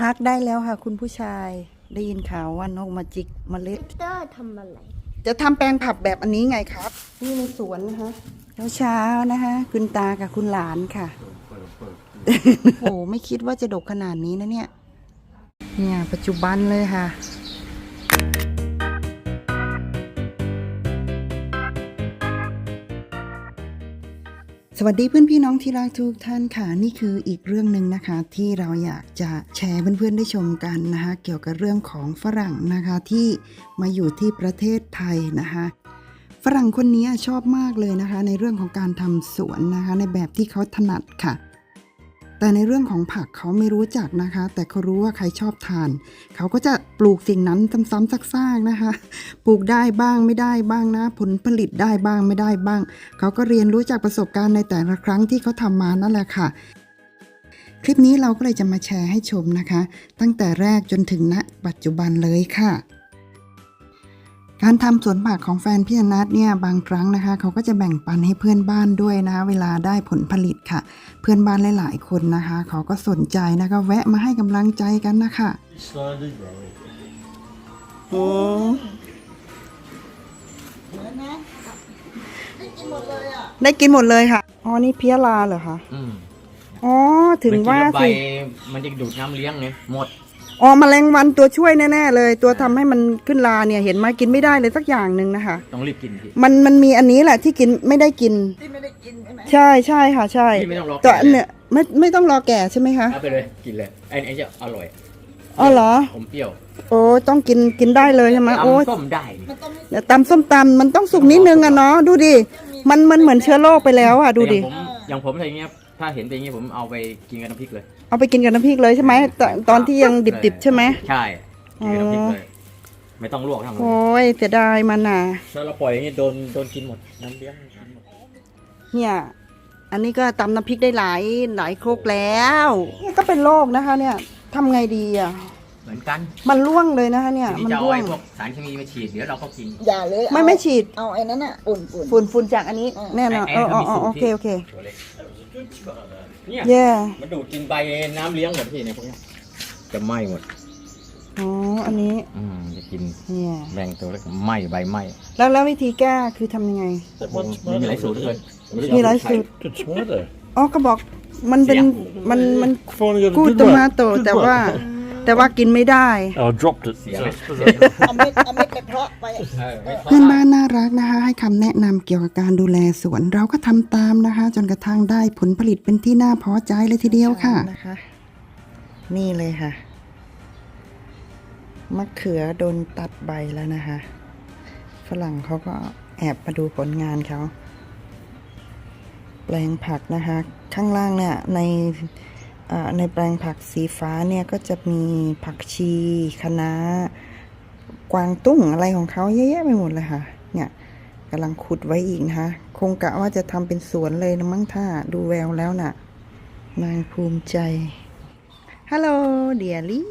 พักได้แล้วค่ะ คุณผู้ชายได้ยินข่าวว่านกมาจิกเมล็ดเตอร์ทำอะไร จะทำแปลงผักแบบอันนี้ไงครับนี่ในสวนนะคะเช้าๆนะคะ คุณตากับคุณหลานค่ะ โอ้โหไม่คิดว่าจะดกขนาดนี้นะเนี่ย เนี่ยปัจจุบันเลยค่ะ สวัสดีเพื่อนพี่น้องที่รักทุกท่านค่ะนี่คืออีกเรื่องหนึ่งนะคะ ที่เราอยากจะแชร์เพื่อนๆได้ชมกันนะคะเกี่ยวกับเรื่องของฝรั่งนะคะที่มาอยู่ที่ประเทศไทยนะคะฝรั่งคนนี้ชอบมากเลยนะคะ ในเรื่องของการทำสวนนะคะ ในแบบที่เขาถนัดค่ะ แต่ในเรื่องของผักเขาไม่รู้จักนะคะ แต่เขารู้ว่าใครชอบทาน เขาก็จะปลูกสิ่งนั้นซ้ำๆซากๆนะคะ ปลูกได้บ้างไม่ได้บ้างนะ ผลผลิตได้บ้างไม่ได้บ้าง เขาก็เรียนรู้จากประสบการณ์ในแต่ละครั้งที่เขาทำมานั่นแหละค่ะคลิปนี้เราก็เลยจะมาแชร์ให้ชมนะคะ ตั้งแต่แรกจนถึงณปัจจุบันเลยค่ะ การทำสวนผักของแฟนพี่อนัทเนี่ยบางครั้งนะคะ เขาก็จะแบ่งปันให้เพื่อนบ้านด้วยนะเวลาได้ผลผลิตค่ะ เพื่อนบ้านหลายๆคนนะคะ เขาก็สนใจนะคะแวะมาให้กำลังใจกันนะคะ Slowly growing. โอ้ได้กินหมดเลยค่ะอ๋อนี่เพี้ยลาเหรอคะอืมอ๋อถึงว่ามันกินแล้วใบสิมันจะดูดน้ำเลี้ยงไงหมด อ๋อแมลงวันตัวช่วยแน่ๆเลย ตัวทำให้มันขึ้นลาเนี่ยเห็นไหมกินไม่ได้เลยสักอย่างหนึ่งนะคะ ต้องรีบกินพี่ มันมันมีอันนี้แหละที่กินไม่ได้กิน ที่ไม่ได้กินใช่ไหมใช่ใช่ค่ะ ใช่พี่ไม่ต้องรอตัวแก่เนี่ยไม่ไม่ต้องรอแก่ใช่ไหมคะเอาไปเลยกินเลยไอ้ไอ้จะอร่อยอ๋อเหรอ ผมเปรี้ยวโอ้ต้องกินกินได้เลยใช่ไหมโอ้ตำส้มได้นี่เดี๋ยวตำส้มตำมันต้องสุกนิดนึงอะเนาะดูดิมันมันเหมือนเชื้อโรคไปแล้วอะดูดิแต่อย่างผมอย่างผมอะไรเงี้ยถ้าเห็นเป็นอย่างงี้ผมเอาไปกินกับน้ำพริกเลย เอาไปกินกับน้ำพริกเลยใช่ไหมตอนตอนที่ยังดิบๆใช่ไหม ใช่กินกับน้ำพริกเลยไม่ต้องลวกทั้งหมดโอ้ยเสียดายมันน่ะ ถ้าเราปล่อยอย่างงี้โดนโดนกินหมดน้ำเลี้ยงกินหมดเนี่ย อันนี้ก็ตำน้ำพริกได้หลายหลายโครกแล้วเนี่ยก็เป็นโรคนะคะ เนี่ยทำไงดีอะ เหมือนกันมันร่วงเลยนะคะ เนี่ย ทีมันนี้จะเอาร่วง ไอ้พวกสารเคมีมาฉีดเดี๋ยวเราก็กิน อย่าเลยไม่ไม่ฉีด เอาไอ้นั้นอะ อุ่นอุ่นฝุ่นฝุ่นจากอันนี้แน่นอนไอ้เออไอ้อ๋อมันมีอ๋อสูตรโอเคที่โอเค ตัวเล็ก เนี่ยแย่มันดูดกินใบน้ำเลี้ยงหมดพี่ในพวกเนี้ยจะไหม้หมดอ๋ออันนี้อืมจะกินเนี่ยแบ่งตัวเล็กไหม้ใบไหม้แล้วแล้ววิธีแก้คือทำยังไงมีหลายสูตรเลย มีหลายสูตร Good tomato. อ๋อก็บอกมันเป็นมันมัน Finally got a กูด good ตมา one. โต Good แต่ one. ว่า แต่ว่ากินไม่ได้ Oh, I dropped it. เสียไหมเอาเม็ดเอาเม็ดไปเพาะไปเออไม่เพื่อนบ้านน่ารักนะคะ ให้คำแนะนำเกี่ยวกับการดูแลสวนเราก็ทำตามนะคะ จนกระทั่งได้ผลผลิตเป็นที่น่าพอใจเลยทีเดียวค่ะ นะคะ นี่เลยค่ะ มะเขือโดนตัดใบแล้วนะคะ ฝรั่งเขาก็แอบมาดูผลงานเขา แปลงผักนะคะ ข้างล่างเนี่ยในเอ่อ ในแปลงผักสีฟ้าเนี่ยก็จะมีผักชีคะน้ากวางตุ้งอะไรของเขาเยอะแยะไปหมดเลยค่ะ เนี่ยกำลังขุดไว้อีกนะคะ คงกะว่าจะทำเป็นสวนเลยนะมั้งถ้าดูแววแล้วน่ะนางภูมิใจ ฮัลโหลเดียลี่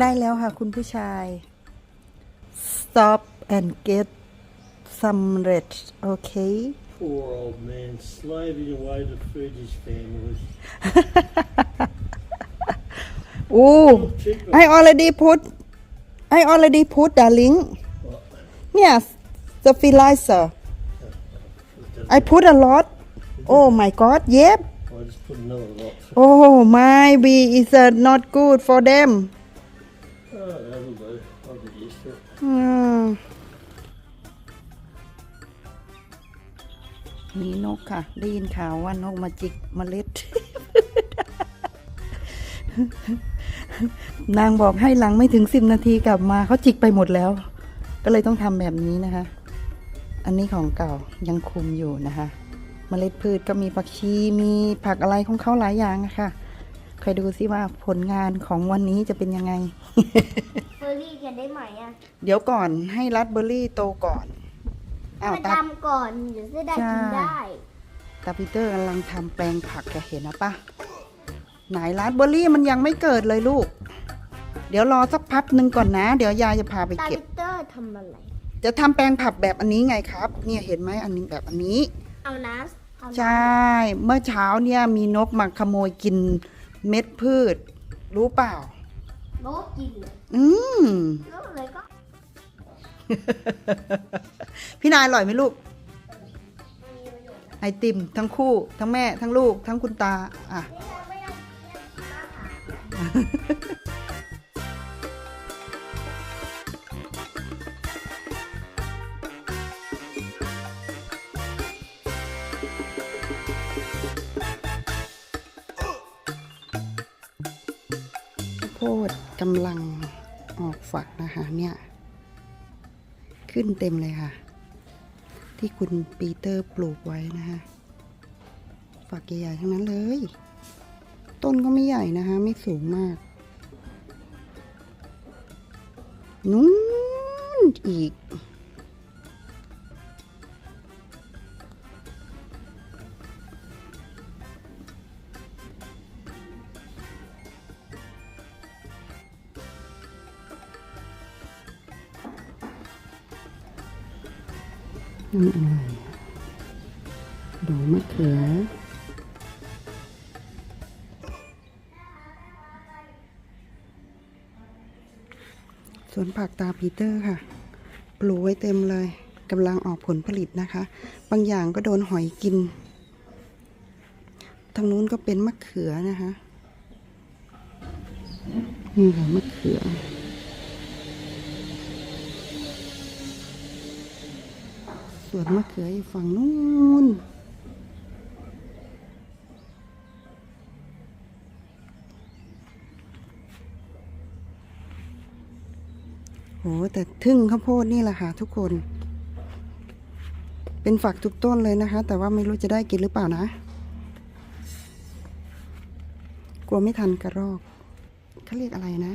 ได้แล้วค่ะคุณผู้ชาย stop and get some rest okay Poor old man slaving away to feed his family. oh I already put I already put darling yes the fertilizer I put a lot oh my god yep I just put another lot. oh my bee is uh, not good for them มีนกค่ะ ได้ยินข่าวว่านกมาจิกเมล็ด นางบอกให้หลังไม่ถึงสิบนาทีกลับมาเขาจิกไปหมดแล้ว ก็เลยต้องทำแบบนี้นะคะ อันนี้ของเก่ายังคุมอยู่นะคะเมล็ดพืชก็มีผักชีมีผักอะไรของเขาหลายอย่างะค่ะ ใครดูซิว่าผลงานของวันนี้จะเป็นยังไงเฟอร์รี่กันได้ไหมอะเดี๋ยวก่อนให้รัดเบอร์รี่โตก่อนอ้าวมาตาทำก่อนเดี๋ยวจะได้ใช่กินได้ ตาปีเตอร์กำลังทำแปลงผักแกเห็นนะปะไหนร้านเบอร์รี่มันยังไม่เกิดเลยลูก เดี๋ยวรอสักพักหนึ่งก่อนนะ เดี๋ยวยายจะพาไปตาเก็บวิเตอร์ทำอะไร จะทำแปลงผักแบบอันนี้ไงครับ เนี่ยเห็นไหมอันนี้แบบอันนี้ เอาน้ำเอาน้ำใช่ เมื่อเช้าเนี่ยมีนกมาขโมยกิน เม็ดพืช รู้เปล่าโน้กินเลยอืมแล้วเลยก็พี่นายอร่อยไหมลูก ไอติมทั้งคู่ ทั้งแม่ทั้งลูก ทั้งคุณตา อะ โพดกำลังออกฝักนะคะเนี่ย ขึ้นเต็มเลยค่ะ ที่คุณปีเตอร์ปลูกไว้นะคะฝักใหญ่ๆทั้งนั้นเลย ต้นก็ไม่ใหญ่นะคะ ไม่สูงมาก นู้นอีก นั่นอะไรอะดอกมะเขือสวนผักตาปีเตอร์ค่ะ ปลูกไว้เต็มเลยกำลังออกผลผลิตนะคะ บางอย่างก็โดนหอยกิน ทางนู้นก็เป็นมะเขือนะคะ นี่ค่ะมะเขือ สวนมะเขืออยู่ฝั่งนู้นโหแต่ทึ่งข้าวโพดนี่แหละค่ะทุกคน เป็นฝักทุกต้นเลยนะคะ แต่ว่าไม่รู้จะได้กินหรือเปล่านะ กลัวไม่ทันกระรอกเขาเรียกอะไรนะ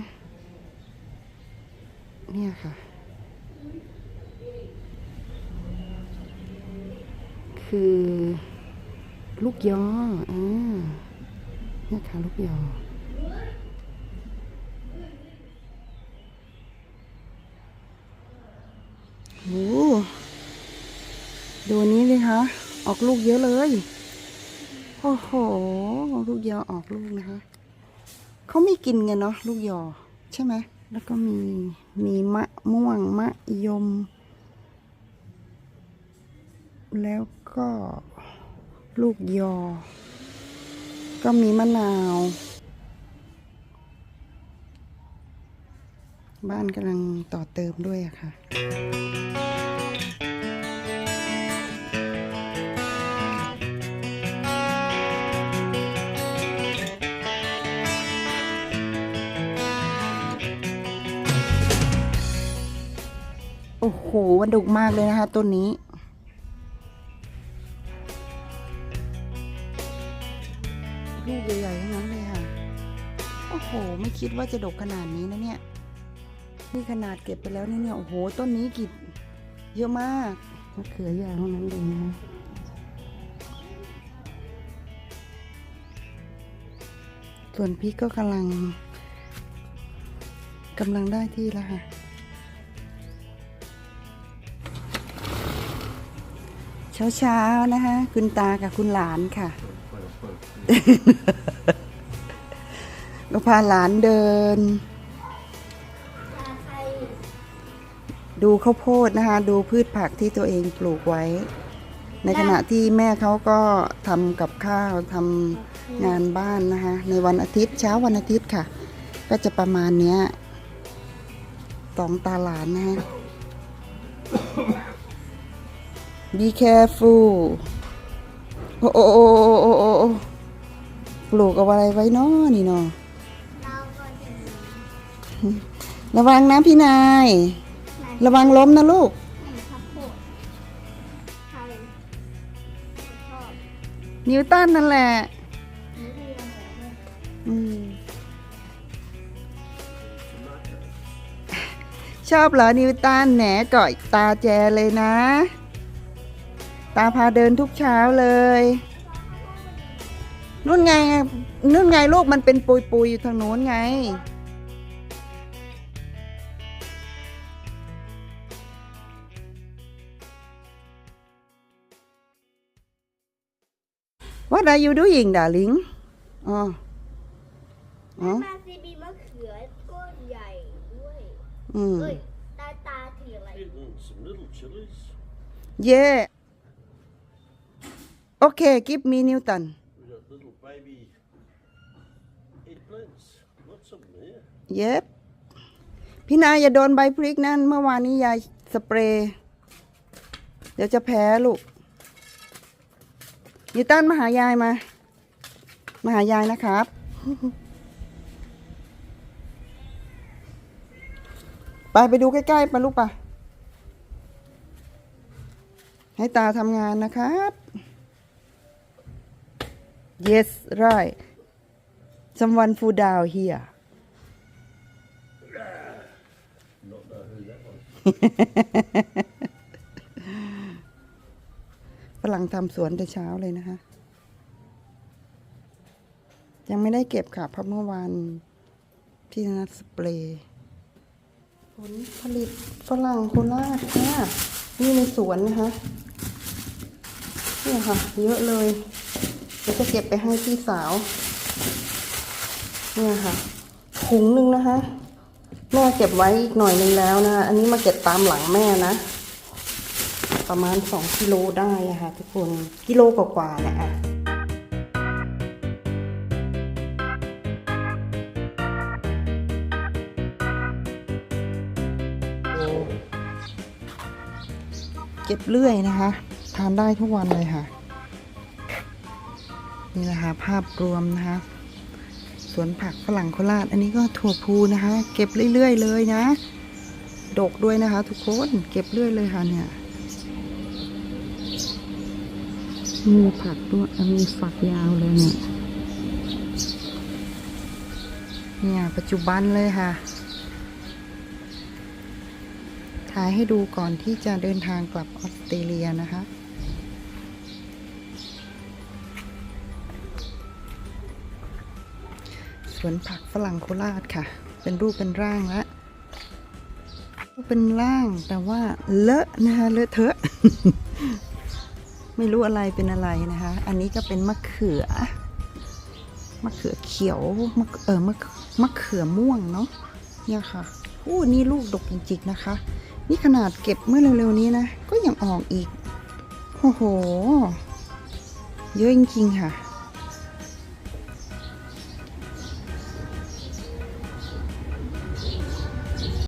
เนี่ยค่ะ คือ ลูกยออ่านี่ค่ะลูกยอโอ้ดูนนี้เลยคะออกลูกเยอะเลย โอ้โห ลูกยอออกลูกนะคะเขาไม่กินกันเนาะลูกยอ ใช่ไหม แล้วก็มีมีมะม่วงมะยม แล้วก็ลูกยอ ก็มีมะนาว บ้านกำลังต่อเติมด้วยอะค่ะโอ้โหมันดุกมากเลยนะคะต้นนี้ ว่าจะดกขนาดนี้นะเนี่ยนี่ขนาดเก็บไปแล้วนี่เนี่ยโอ้โหต้นนี้กี่เยอะมากมะเขือใหญ่ทั้งนั้นเลยนะส่วนพริกก็กำลังกำลังได้ที่แล้วค่ะ เช้าๆนะคะ คุณตากับคุณหลานค่ะ ก็พาหลานเดิน ดูข้าวโพดนะคะ ดูพืชผักที่ตัวเองปลูกไว้ ในขณะที่แม่เขาก็ทำกับข้าวทำงานบ้านนะคะ ในวันอาทิตย์เช้าวันอาทิตย์ค่ะ ก็จะประมาณเนี้ยสองตาหลานนะคะ be careful โอ้โอ้โอ้โอ้โอ้ปลูกเอาอะไรไว้เนาะนี่เนาะ ระวังนะพี่นาย ระวังล้มนะลูกให้ข้าวโพดใครชอบนิวตันนั่นแหละนี่เรียนหมดเลยอืมชอบเหรอนิวตันแหนเกาะตาแจเลยนะ ตาพาเดินทุกเช้าเลยนู่นไงนู่นไงลูกมันเป็นปุยปุยๆอยู่ทางโน้นไง What are you doing darling อ๋ออ๋อมาซีมีมะเขือก้อนใหญ่ด้วยอืม เอ้ยตาตาถืออะไร Eating some little chilies. Yeah. Okay, give me Newton. We got little baby eggplants. Lots of them here. Yep. พี่นายอย่าโดนใบพริกนั่นเมื่อวานนี้ยายสเปรย์ เดี๋ยวจะแพ้ลูก นิวตันมาหายายมา มาหายายนะครับ ไปไปดูใกล้ๆไปลูกปะให้ตาทำงานนะครับ yes right someone fall down here Not know who that was. ฝรั่งทำสวนแต่เช้าเลยนะคะ ยังไม่ได้เก็บค่ะเพราะเมื่อวานที่นัดสเปรย์ผลผลิตฝรั่งโคราชค่ะนี่ในสวนนะคะเนี่ยค่ะ เยอะเลยเดี๋ยวจะเก็บไปให้พี่สาวเนี่ยค่ะถุงหนึ่งนะคะ แม่เก็บไว้อีกหน่อยหนึงแล้วนะ อันนี้มาเก็บตามหลังแม่นะ ประมาณ 2 กิโลได้ค่ะทุกคนกิโลกว่าๆแหละเก็บเรื่อยนะคะ ทานได้ทุกวันเลยค่ะ นี่แหละคะภาพรวมนะคะ สวนผักฝรั่งโคราช อันนี้ก็ถั่วพูนะคะ เก็บเรื่อยๆเลยนะ ดกด้วยนะคะ ทุกคน เก็บเรื่อยเลยค่ะเนี่ย มีผักด้วยมีฝักยาวเลยเนี่ยเนี่ยปัจจุบันเลยค่ะ ถ่ายให้ดูก่อนที่จะเดินทางกลับออสเตรเลียนะคะ สวนผักฝรั่งโคราชค่ะ เป็นรูปเป็นร่างแล้วเป็นร่างแต่ว่าเลอะนะคะเลอะเทอะ ไม่รู้อะไรเป็นอะไรนะคะ อันนี้ก็เป็นมะเขือ มะเขือเขียวมะเออมะมะเขือม่วงเนาะ เนี่ยค่ะโอ้นี่ลูกดกจริงๆนะคะ นี่ขนาดเก็บเมื่อเร็วๆนี้นะ ก็ยังออกอีก โอ้โห เยอะจริงๆค่ะ